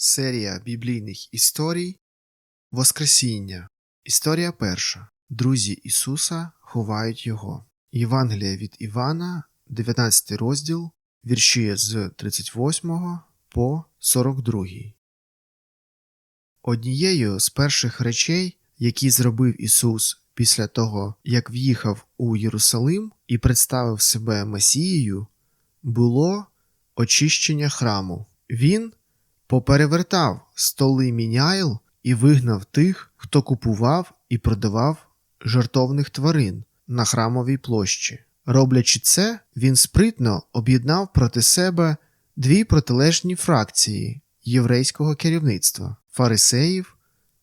Серія біблійних історій Воскресіння. Історія перша. Друзі Ісуса ховають Його. Євангелія від Івана, 19 розділ, вірші з 38 по 42. Однією з перших речей, які зробив Ісус після того, як в'їхав у Єрусалим і представив себе Месією, було очищення храму. Він поперевертав столи міняйл і вигнав тих, хто купував і продавав жартовних тварин на храмовій площі. Роблячи це, він спритно об'єднав проти себе дві протилежні фракції єврейського керівництва фарисеїв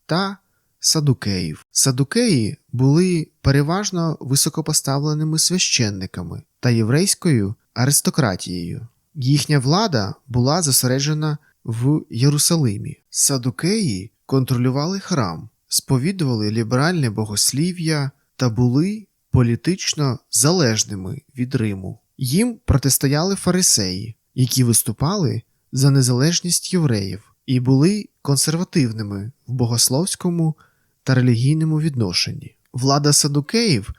та садукеїв. Садукеї були переважно високопоставленими священниками та єврейською аристократією. Їхня влада була зосереджена в Єрусалимі. Садукеї контролювали храм, сповідували ліберальне богослів'я та були політично залежними від Риму. Їм протистояли фарисеї, які виступали за незалежність євреїв і були консервативними в богословському та релігійному відношенні. Влада садукеїв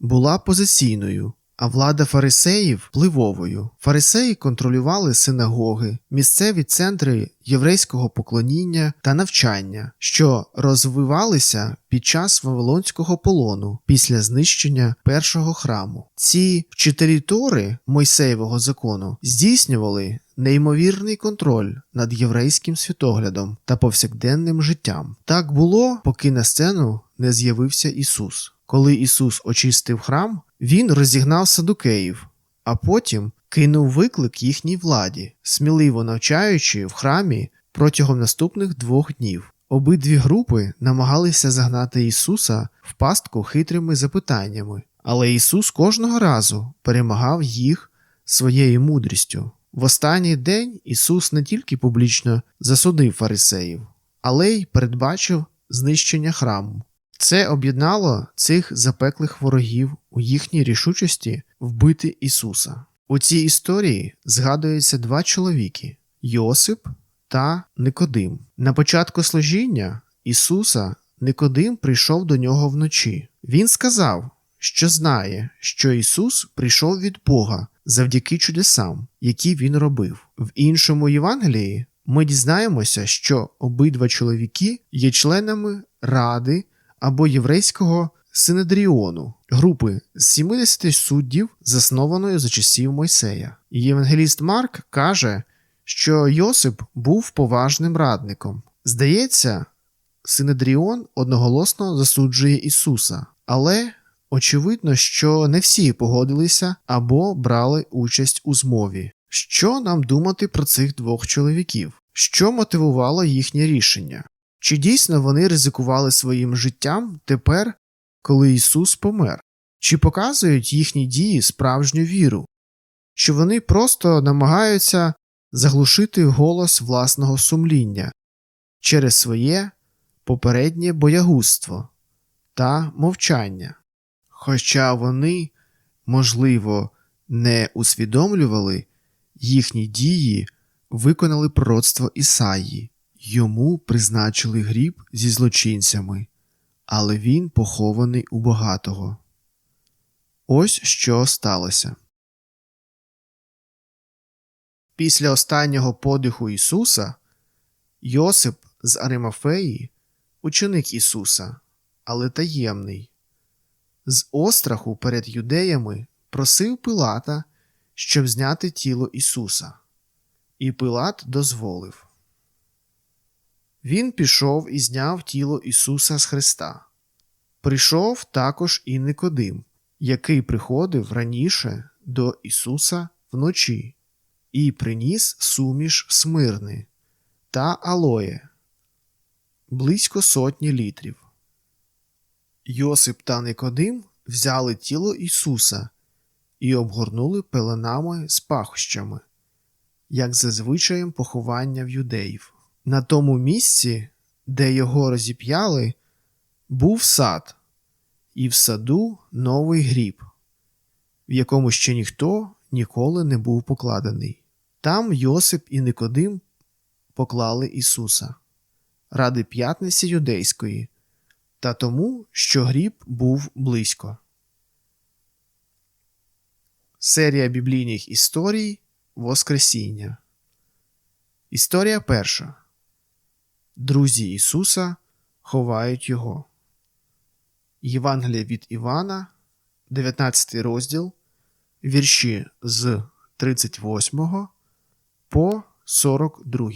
була позиційною, а влада фарисеїв впливовою. Фарисеї контролювали синагоги, місцеві центри єврейського поклоніння та навчання, що розвивалися під час Вавилонського полону після знищення першого храму. Ці вчителі Тори Мойсеєвого закону здійснювали неймовірний контроль над єврейським світоглядом та повсякденним життям. Так було, поки на сцену не з'явився Ісус. Коли Ісус очистив храм, Він розігнав садукеїв, а потім кинув виклик їхній владі, сміливо навчаючи в храмі протягом наступних двох днів. Обидві групи намагалися загнати Ісуса в пастку хитрими запитаннями, але Ісус кожного разу перемагав їх своєю мудрістю. В останній день Ісус не тільки публічно засудив фарисеїв, але й передбачив знищення храму. Це об'єднало цих запеклих ворогів у їхній рішучості вбити Ісуса. У цій історії згадуються два чоловіки Йосип та Никодим. На початку служіння Ісуса Никодим прийшов до нього вночі. Він сказав, що знає, що Ісус прийшов від Бога завдяки чудесам, які Він робив. В іншому Євангелії ми дізнаємося, що обидва чоловіки є членами Ради або єврейського Синедріону, групи з 70 суддів, заснованої за часів Мойсея. Євангеліст Марк каже, що Йосип був поважним радником. Здається, Синедріон одноголосно засуджує Ісуса, але очевидно, що не всі погодилися або брали участь у змові. Що нам думати про цих двох чоловіків? Що мотивувало їхнє рішення? Чи дійсно вони ризикували своїм життям тепер, коли Ісус помер? Чи показують їхні дії справжню віру? Чи вони просто намагаються заглушити голос власного сумління через своє попереднє боягузтво та мовчання? Хоча вони, можливо, не усвідомлювали, їхні дії виконали пророцтво Ісаї. Йому призначили гріб зі злочинцями, але він похований у багатого. Ось що сталося. Після останнього подиху Ісуса Йосип з Аримафеї, ученик Ісуса, але таємний, з остраху перед юдеями просив Пилата, щоб зняти тіло Ісуса, і Пилат дозволив. Він пішов і зняв тіло Ісуса з Христа. Прийшов також і Никодим, який приходив раніше до Ісуса вночі, і приніс суміш смирни та алоє близько сотні літрів. Йосип та Никодим взяли тіло Ісуса і обгорнули пеленами з пахощами, як за звичаєм поховання в юдеїв. На тому місці, де його розіп'яли, був сад, і в саду новий гріб, в якому ще ніхто ніколи не був покладений. Там Йосип і Никодим поклали Ісуса ради п'ятниці юдейської та тому, що гріб був близько. Серія біблійних історій Воскресіння. Історія перша. Друзі Ісуса ховають Його. Євангелія від Івана, 19 розділ, вірші з 38 по 42.